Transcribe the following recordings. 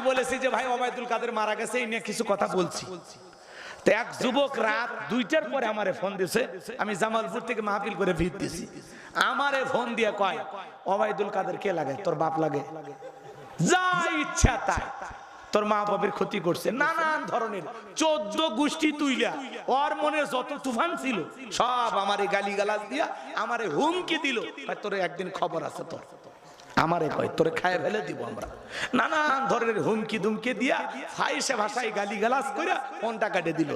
আমি বলেছি যে ভাই ওবায়দুল কাদের মারা গেছে, এই নিয়ে কিছু কথা বলছি। তো এক যুবক রাত দুইটার পরে আমারে ফোন দিছে, আমি জামালপুর থেকে মাহফিল করে ভিড় দিছি। আমারে ফোন দিয়ে কয়, ওবায়দুল কাদের কে লাগে? তোর বাপ লাগে? যা ইচ্ছা তাই। তোর মা বাবার ক্ষতি করছে, নানান ধরনের। চোদ্দ গোষ্ঠী তুইলা, ওর মনে যত তুফান ছিল, সব আমারে গালি গালাজ দিয়া, আমারে হুমকি দিল। তোর একদিন খবর আছে তোর। আমারে কয়, তোরে খায় ফেলে দিব আমরা। নানান ধরনের হুমকি দুমকি দিয়া ফাইসে ভাষায় গালি গালাজ কইরা ফোনটা কাটে দিল।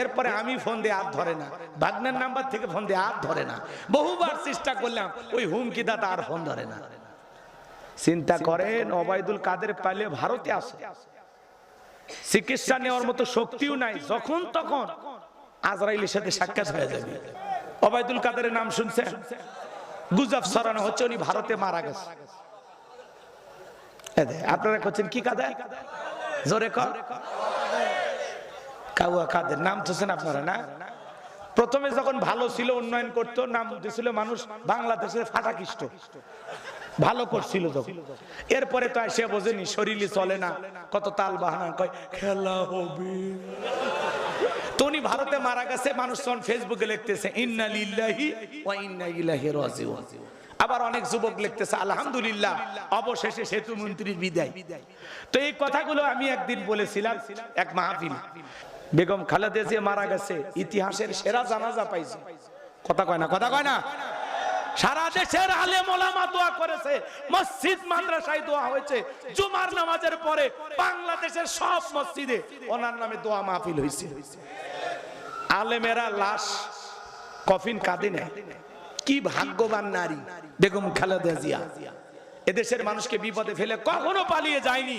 এরপরে আমি ফোন দিয়ে আর ধরে না। ভাগ্নের নাম্বার থেকে ফোন দিয়ে আর ধরে না। বহুবার চেষ্টা করলাম, ওই হুমকি দাতা আর ফোন ধরে না। চিন্তা করেন ওবায়দুল কাদের পাইলে ভারতে আসে। চিকিৎসা নেওয়ার মতো শক্তিও নাই, যখন তখন আজরাইলের সাথে সাক্ষাৎ হয়ে যাবে। ওবায়দুল কাদেরের নাম শুনছেন? গুজব সরানো হচ্ছে, উনি ভারতে মারা গেছে। আপনারা করছেন কি কাদের জোরে কাউয়া কাদের নাম শুনছেন আপনারা, না? প্রথমে যখন ভালো ছিল উন্নয়ন করতো, নাম দিছিল মানুষ বাংলাদেশের ফাটাকিষ্ট। ভালো করছিল যখন এরপরে তো সে বোঝেনি, শরীরই চলে না। কত তাল বাহানা কয়, খেলা হবে। তো ভারতে মারা গেছে মানুষ তখন ফেসবুকে লিখতেছে, ইন্না লিল্লাহি ওয়া ইন্না ইলাইহি রাজিউন। আবার অনেক যুবক লিখতেছে, আলহামদুলিল্লাহ, অবশেষে সেতু মন্ত্রীর বিদায়। তো এই কথাগুলো আমি একদিন বলেছিলাম এক মাহফিল। বেগম খালেদা জিয়া মারা গেছে, ইতিহাসের সেরা জানাজা পাইছে। কথা কয় না, কথা কয় না? সারা দেশের আলেম ওলামা দোয়া করেছে, মসজিদ, মাদ্রাসায় দোয়া হয়েছে। জুমার নামাজের পরে বাংলাদেশের সব মসজিদে ওনার নামে দোয়া মাহফিল হয়েছে আলেমেরা লাশ কফিন কাঁদে নেয়। কি ভাগ্যবান নারী। বেগম খালেদা জিয়া। এদেশের মানুষকে বিপদে ফেলে কখনো পালিয়ে যায়নি।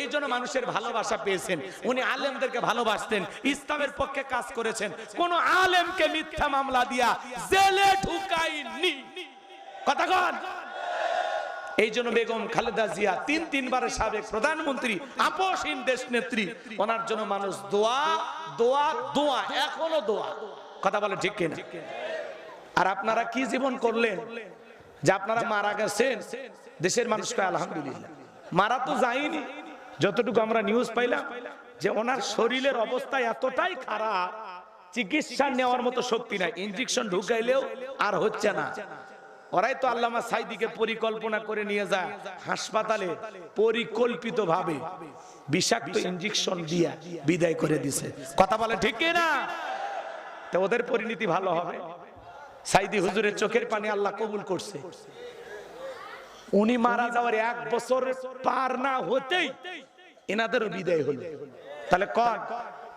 এই জন্য মানুষের ভালোবাসা পেয়েছেন। উনি আলেমদেরকে ভালোবাসতেন, ইসলামের পক্ষে কাজ করেছেন। কোন আলেমকে মিথ্যা মামলা দিয়া জেলে ঢুকাইনি কথা কন। এই জন্য বেগম খালেদা জিয়া তিন তিনবারের সাবেক প্রধানমন্ত্রী আপসহীন দেশ নেত্রী। ওনার জন্য মানুষ দোয়া দোয়া দোয়া, এখনও দোয়া। কথা বলে ঠিক কিনা? আর আপনারা কি জীবন করলেন? যে আপনারা মারা গেছেন, দেশের মানুষকে আলহামদুলিল্লাহ। মারা তো যায়নি। যতটুকু আমরা নিউজ পাইলাম, যে ওনার শরীরের অবস্থা এতটাই খারাপ, চিকিৎসা নেওয়ার মতো শক্তি নাই। ইনজেকশন ঢুকাইলেও আর হচ্ছে না। ওরাই তো আল্লামা সাইদিকে পরিকল্পনা করে নিয়ে যায়, হাসপাতালে পরিকল্পিত ভাবে বিষাক্ত ইনজেকশন দিয়া বিদায় করে দিছে। কথা বলে ঠিক না তো ওদের পরিণতি ভালো হবে। সাইদি হুজুরের চোখের পানি আল্লাহ কবুল করছে। উনি মারা যাওয়ার এক বছর পার না হতেই এনাদেরও বিদায় হলো। তাহলে কন,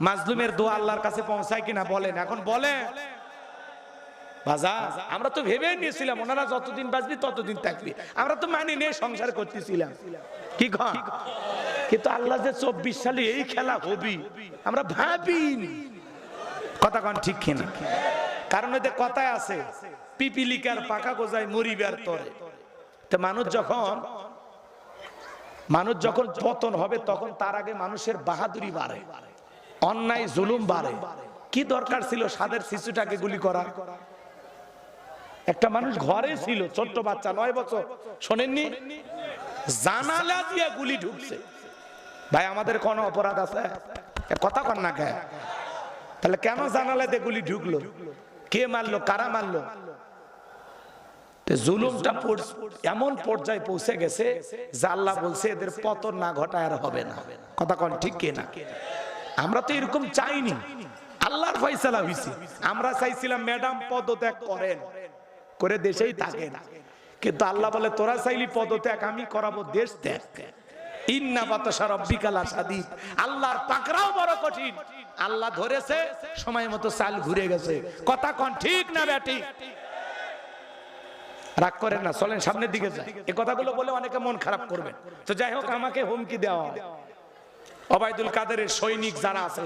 মাজলুমের দোয়া আল্লাহর কাছে পৌঁছায় কিনা বলেন। এখন বাজা আমরা তো ভেবে নিয়েছিলাম, ওনারা যতদিন বাঁচবি ততদিন থাকবি। আমরা তো মানি নিয়ে সংসার করতেছিলাম। কি কন? কিন্তু আল্লাহ যে চব্বিশ সালে এই খেলা হবি, আমরা ভাবিনি। কথা কন ঠিক কিনা? কারণ এতে কথায় আছে, পিপিলিকার পাকা গোজায় মরিবার তরে। তো মানুষ যখন মানুষ যখন পতন হবে, তখন তার আগে মানুষের বাহাদুরি বাড়ে, অন্যায় জুলুম বাড়ে। কি দরকার ছিল সাদের শিশুটাকে গুলি করা একটা মানুষ ঘরে ছিল, ছোট্ট বাচ্চা, নয় বছর। শোনেননি? জানালা দিয়ে গুলি ঢুকছে। ভাই, আমাদের কোন অপরাধ আছে? কথা কন না তাহলে কেন জানালাতে গুলি ঢুকলো? কে মারলো, কারা মারলো? জুলুমটা এমন পর্যায়ে পৌঁছে গেছে যে আল্লাহ বলছে, এদের পতন না ঘটায় আর হবে না। কথা কন ঠিক কে না? আমরা তো এরকম চাইনি। আল্লাহর ফয়সালা হইছে। আমরা চাইছিলাম, ম্যাডাম, পদত্যাগ করেন। করে দেশেই থাকেন। কিন্তু আল্লাহ বলে, তোরা চাইলি পদত্যাগ, আমি করাবো দেশ ত্যাগ। রাগ না, চলেন সামনের দিকে এই কথাগুলো বলে অনেকে মন খারাপ করবেন। তো যাই হোক, আমাকে হুমকি দেওয়া অবায়দুল কাদেরের সৈনিক যারা আছে,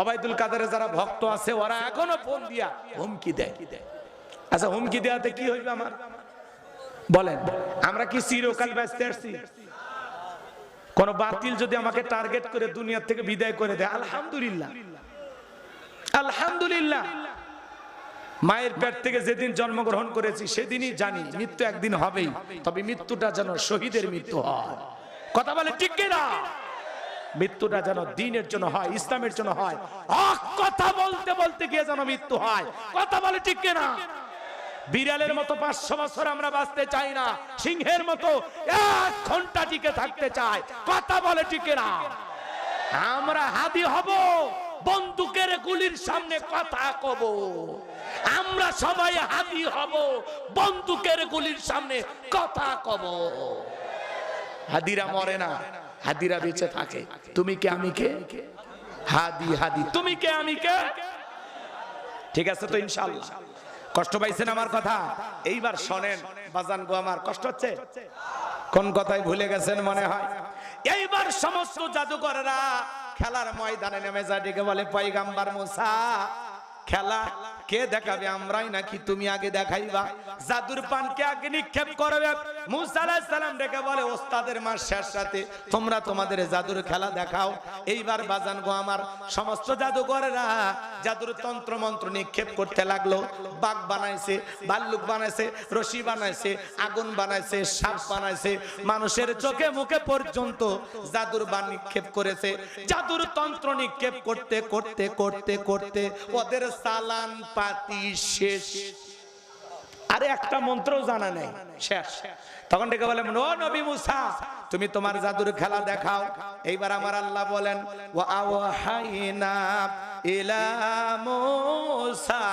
অবায়দুল কাদেরের যারা ভক্ত আছে, ওরা এখনও ফোন দিয়া হুমকি দেয়। আচ্ছা হুমকি দেওয়াতে কি হইবে আমার? বলেন, আমরা কি চিরকাল ব্যস্ত আসছি কোন বাতিল যদি আমাকে টার্গেট করে দুনিয়া থেকে বিদায় করে দেয়, আলহামদুলিল্লাহ। আলহামদুলিল্লাহ। মায়ের পেট থেকে যেদিন জন্মগ্রহণ করেছি, সেদিনই জানি মৃত্যু একদিন হবেই, তবে মৃত্যুটা যেন শহীদের মৃত্যু হয়। কথা বলে ঠিক না মৃত্যুটা যেন দিনের জন্য হয়, ইসলামের জন্য হয়। কথা বলতে বলতে গিয়ে যেন মৃত্যু হয়। কথা বলে ঠিক কিনা? বিড়ালের মতো পাঁচশো বছর আমরা বাঁচতে চাই না। সিংহের মতো এক ঘণ্টা টিকে থাকতে চাই কথা বলে টিকে না আমরা হাদি হব, বন্দুকের গুলির সামনে কথা কব। আমরা সবাই হাদি হব, বন্দুকের গুলির সামনে কথা কব। হাদিরা মরে না, হাদিরা বেঁচে থাকে। তুমি কে, আমি কে? হাদি হাদি। তুমি কে, আমি কে? ঠিক আছে তো ইনশাআল্লাহ। কষ্ট পাইছেন আমার কথা? এইবার শোনেন, বাজান গো আমার, কষ্ট হচ্ছে? কোন কথাই ভুলে গেছেন মনে হয়? এইবার সমস্ত জাদুকররা খেলার ময়দানে নেমে যায়, ডেকে বলে, পয়গাম্বার মুসা, খেলা কে দেখাবে? আমরাই নাকি তুমি আগে দেখাইবা? জাদুর পানকে আগে নিক্ষেপ করবে। মুসা আলাইহিস সালাম ডেকে বলে, ওস্তাদের মার শেষ সাথে তোমরা তোমাদের জাদুর খেলা দেখাও। এইবার বাজান গো আমার, সমস্ত জাদুকরেরা জাদুর তন্ত্র মন্ত্র নিক্ষেপ করতে লাগল। বাঘ বানাইছে, ভাল্লুক বানাইছে, রশি বানাইছে, আগুন বানাইছে, সাপ বানাইছে। মানুষের চোখে মুখে পর্যন্ত জাদুর বান নিক্ষেপ করেছে। জাদুর তন্ত্র নিক্ষেপ করতে করতে করতে করতে ওদের সালান পাতি শেষ। আরে একটা মন্ত্রও জানা নেই। শেষ। তখন ডেকে বলেন ও নবী মুসা, তুমি তোমার জাদুর খেলা দেখাও। এইবার আমার আল্লাহ বলেন, ওয়া আওহাইনা ইলা মুসা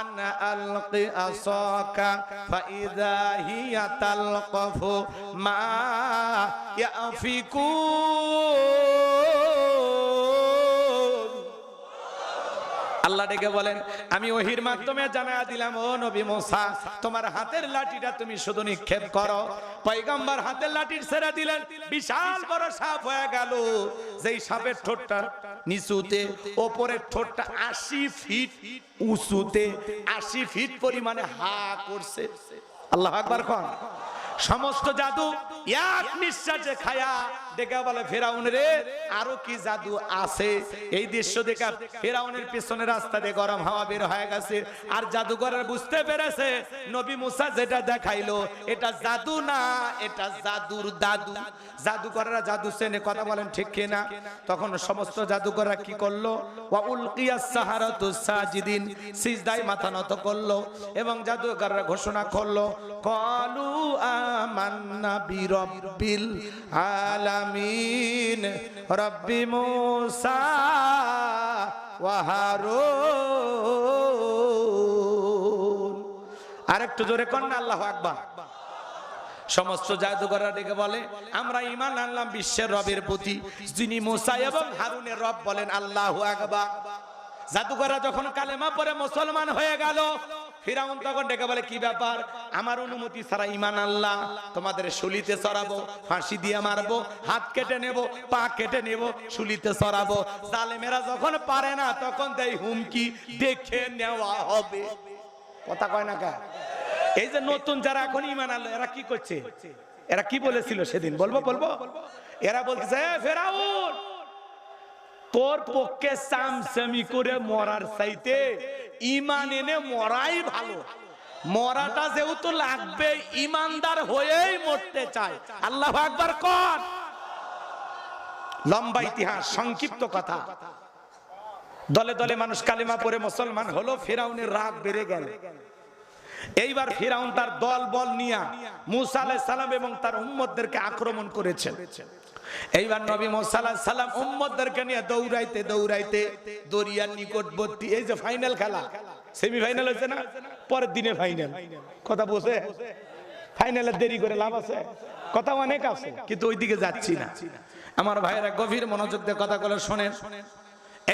আন আলকি আসাকা ফাইদা হিয়া তালকাফু মা ইয়াফিকুন। আল্লাহ ডেকে বলেন, আমি ওহির মাধ্যমে জানা দিলাম, ও নবী মোসা, তোমার হাতের লাঠিটা তুমি শুধু নিক্ষেপ করো। পয়গম্বর হাতের লাঠির ছেড়ে দিলেন, বিশাল বড় সাপ হয়ে গেল। যেই সাপের ঠোঁটটা নিচুতে, ওপরের ঠোঁটটা আশি ফিট উঁচুতে, আশি ফিট পরিমাণে হা করছে। আল্লাহ আকবার খান সমস্ত জাদু এক নিঃশ্বাসে খায়া দেখে বলে আরও কি জাদু আছে? এই দৃশ্য দেখা ফেরাউনের পিছনে রাস্তা দিয়ে গরম হাওয়া বের হয়ে গেছে। আর জাদুঘরের বুঝতে পেরেছে, নবী মুসা যেটা দেখাইলো, এটা জাদু না, এটা জাদুর দাদু। জাদুকররা জাদু কথা বলেন ঠিক কিনা? তখন সমস্ত জাদুকররা কি করল? মাথা নত করল এবং জাদুকররা ঘোষণা করল, কলু আমান্না আলামিন রব্বি মুসা ওয়া হারুন। আরেকটু জোরে কন্যা আল্লাহু আকবার। সমস্ত জাদুঘররা ডেকে বলে, আমরা ইমান আনলাম বিশ্বের রবের প্রতি, যিনি মুসা এবং হারুনের রব বলেন আল্লাহু আকবার। জাদুঘররা যখন কালেমা পরে মুসলমান হয়ে গেল ফিরাউন তখন ডেকে বলে, কি ব্যাপার? আমার অনুমতি ছাড়া ইমান আল্লাহ তোমাদের শুলিতে চড়াবো, ফাঁসি দিয়ে মারবো, হাত কেটে নেব, পা কেটে নেব শুলিতে চড়াবো। জালেমেরা যখন পারে না, তখন দেয় হুমকি, দেখে নেওয়া হবে। কথা কয় না কা এই যে নতুন যারা এখন ইমান আনলো, এরা কি করছে? এরা কি বলেছিল সেদিন? বলব বলব? এরা বলতেছে, "এ ফেরাউন তোর পক্ষে সামসামি করে মরার চাইতে ইমান এনে মরাই ভালো। মরাটা যেহেতু লাগবে, ইমানদার হয়েই মরতে চায়। আল্লাহ আকবার কর লম্বা ইতিহাস, সংক্ষিপ্ত কথা। দলে দলে মানুষ কালিমা পরে মুসলমান হলো, ফেরাউনের রাগ বেড়ে গেল। এইবার ফিরাউন তার দল বল নিয়া মুসা আলাইহিস সালাম এবং তার উম্মতদেরকে আক্রমণ করেছেন। এইবার নবী মুসা আলাইহিস সালাম উম্মতদেরকে নিয়ে দৌড়াইতে দৌড়াইতে দরিয়ার নিকটবর্তী, এই যে ফাইনাল খেলা সেমিফাইনাল হয়েছে না? পরের দিনে ফাইনাল কথা বসে ফাইনালের দেরি করে লাভ আছে? কথা অনেক আছে, কিন্তু ওইদিকে যাচ্ছি না। আমার ভাইয়েরা গভীর মনোযোগ দিয়ে কথা কথাগুলো শোনেন।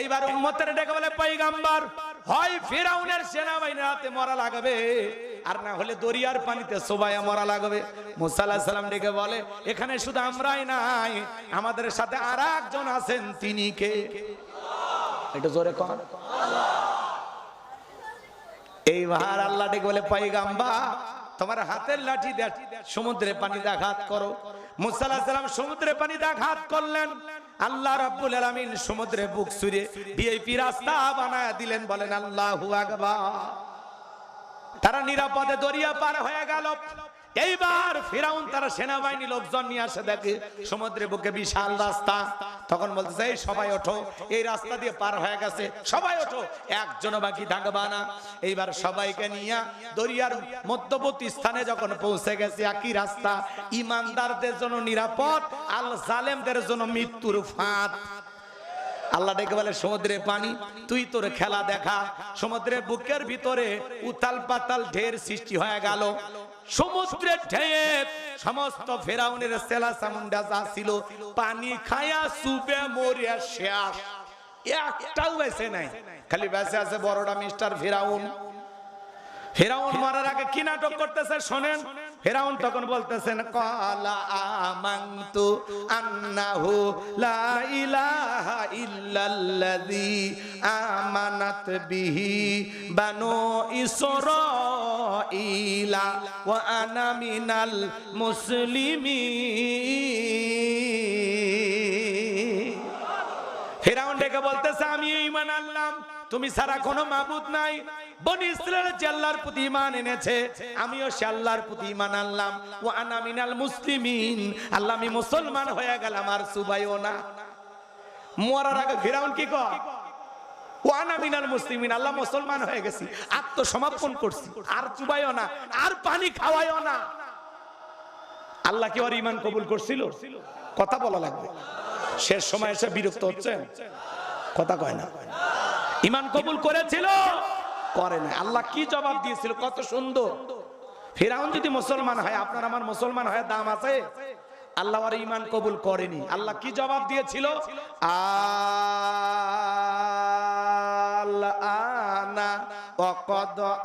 এইবার উম্মতের ডেকে বলে, পয়গাম্বার হয় ফিরাউনের সেনাবাহিনীর হাতে মরা লাগবে, আর না হলে দরিয়ার পানিতে সোবায়া মরা লাগবে। মুসা আলাইহিস সালাম ডেকে বলে, এখানে শুধু আমরাই নাই, আমাদের সাথে আর একজন আছেন, তিনি কে? এটা জোরে কর এইবার আল্লাহ ডেকে বলে পয়গাম্বা তোমার হাতের লাঠি দিয়ে সমুদ্রে পানিতে আঘাত করো। মুসা আলাইহিস সালাম সমুদ্রে পানিতে আঘাত করলেন? আল্লাহ রাব্বুল আলামিন সমুদ্রে বুক ছুঁড়ে ভিআইপি রাস্তা বানায় দিলেন, বলেন, আল্লাহু আকবার। তারা নিরাপদে দরিয়া পার হয়ে গেল। এইবার ফেরাউন তারা সেনাবাহিনী লোকজন নিয়ে আসে, দেখে সমুদ্রে বুকে বিশাল রাস্তা। তখন বলতেছে, এই সবাই ওঠো, এই রাস্তা দিয়ে পার হয়ে গেছে, সবাই ওঠো একজন বাকি থাকবা না। এইবার সবাইকে নিয়ে দরিয়ার মধ্যবর্তী স্থানে যখন পৌঁছে গেছে, একই রাস্তা, ইমানদারদের জন্য নিরাপদ, আল জালেমদের জন্য মৃত্যুর ফাঁদ। আল্লাহ ডেকে বলে, সমুদ্রের পানি, তুই তোর খেলা দেখা। সমুদ্রের বুকের ভিতরে উতাল পাতাল ঢের সৃষ্টি হয়ে গেল। সমুদ্রের ঢেয়ে সমস্ত ফেরাউনের সেলা সামুন্ডা যা ছিল, পানি খায়া সুবে মরিয়া শেষ। একটাও বেঁচে নাই। খালি বেঁচে আছে বড়টা মিস্টার ফেরাউন। ফেরাউন মারার আগে কি নাটক করতেছে শোনেন? ফেরাউন তখন বলতেছেন, কালা আমান্তু আন্নাহু লা ইলাহা ইল্লাল্লাযী আমানাত বিহি বানু মিনাল ফেরাউন ডেকে বলতেছে, আমি আনলাম। তুমি কোনো মাবুদ নাই। এনেছে, আমিও আনলাম। মুসলিমিন। আল্লাহ, আমি মুসলমান হয়ে গেলাম, আর সুবাইও না। মরার আগে ফেরাউন কি কয়? আল্লাহ কি শেষ সময় এসে বিরক্ত হচ্ছেন? কথা কয় না। ইমান কবুল করেছিল? করে না আল্লাহ কি জবাব দিয়েছিল? কত সুন্দর। ফেরাউন যদি মুসলমান হয়, আপনার আমার মুসলমান হয় দাম আছে। আল্লাহ আর ইমান কবুল করেনি। আল্লাহ কি জবাব দিয়েছিল? আনা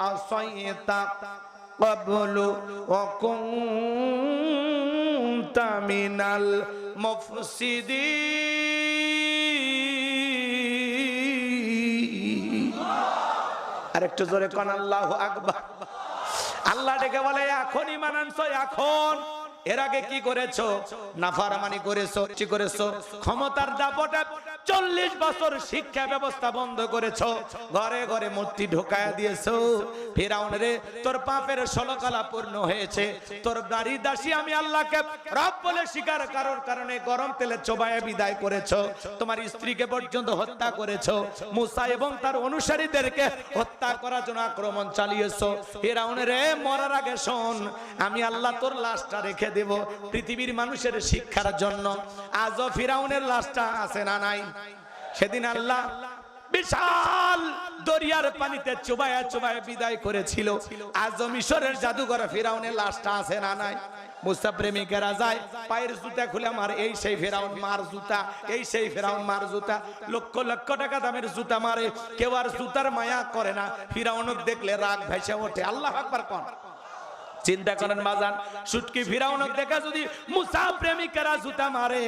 আসাইতা ক্বাবলু ওয়া কুনতা মিনাল মুফসিদিন। আরেকটু জোরে কোন, আল্লাহ আকবার। আল্লাহ ডেকে বলে, এখনই ইমান আনছো এখন। এর আগে কি করেছ? নাফারমানি করেছ করেছ, ক্ষমতার দাপটে চল্লিশ বছর শিক্ষা ব্যবস্থা বন্ধ করেছ। ঘরে ঘরে মূর্তি ঢোকায়া দিয়েছ। ফেরাউন রে, তোর পাপের ষোলকলা পূর্ণ হয়েছে। তোর গাড়ি দাসী আমি আল্লাহকে রব বলে স্বীকার কারোর কারণে গরম তেলে চোবায়ে বিদায় করেছ। তোমার স্ত্রীকে পর্যন্ত হত্যা করেছ। মুসা এবং তার অনুসারীদেরকে হত্যা করার জন্য আক্রমণ চালিয়েছো। ফেরাউন রে, মরার আগে শোন, আমি আল্লাহ তোর লাশটা রেখে দেব পৃথিবীর মানুষের শিক্ষার জন্য। আজও ফিরাউনের লাশটা আছে না নাই? সেদিন আল্লাহ বিশাল দরিয়ার পানিতে চুবায়া বিদায় করেছিল। আজ মিশরের জাদুঘর লাশটা আছে না নাই? পায়ের জুতা খুলে এই সেই ফেরাউন মার জুতা, এই সেই ফেরাউন মার জুতা। লক্ষ লক্ষ টাকা দামের জুতা মারে, কেউ আর জুতার মায়া করে না। ফিরাউনক দেখলে রাগ ভেসে ওঠে। আল্লাহ আকবার কোন। চিন্তা করেন বাজান সুটকি ফিরাউনক দেখা যদি মুসা প্রেমিকেরা জুতা মারে,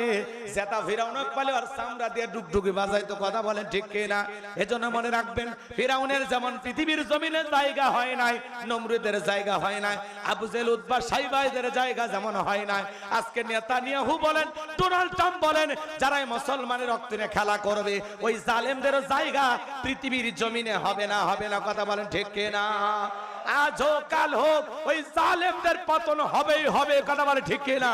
জেতা ফিরাউনক পালে আর সামরা দিয়ে ডুগডুগি বাজায় তো কথা বলেন ঠিক কি না এজন্য মনে রাখবেন, ফিরাউনের যেমন পৃথিবীর জমিনে জায়গা হয় নাই, নমরুদের জায়গা হয় নাই, আবু জেল উদ্বা সাইবাইদের জায়গা যেমন হয় নাই। আজকে নেতা নেতানিয়াহু বলেন, ডোনাল্ড ট্রাম্প বলেন, যারাই মুসলমানের রক্তে নিয়ে খেলা করবে, ওই জালেমদের জায়গা পৃথিবীর জমিনে হবে না হবে না, কথা বলেন ঠিক কি না আজ হোক কাল হোক ওই জালেমদের পতন হবেই হবে কথা বলে ঠিক কিনা?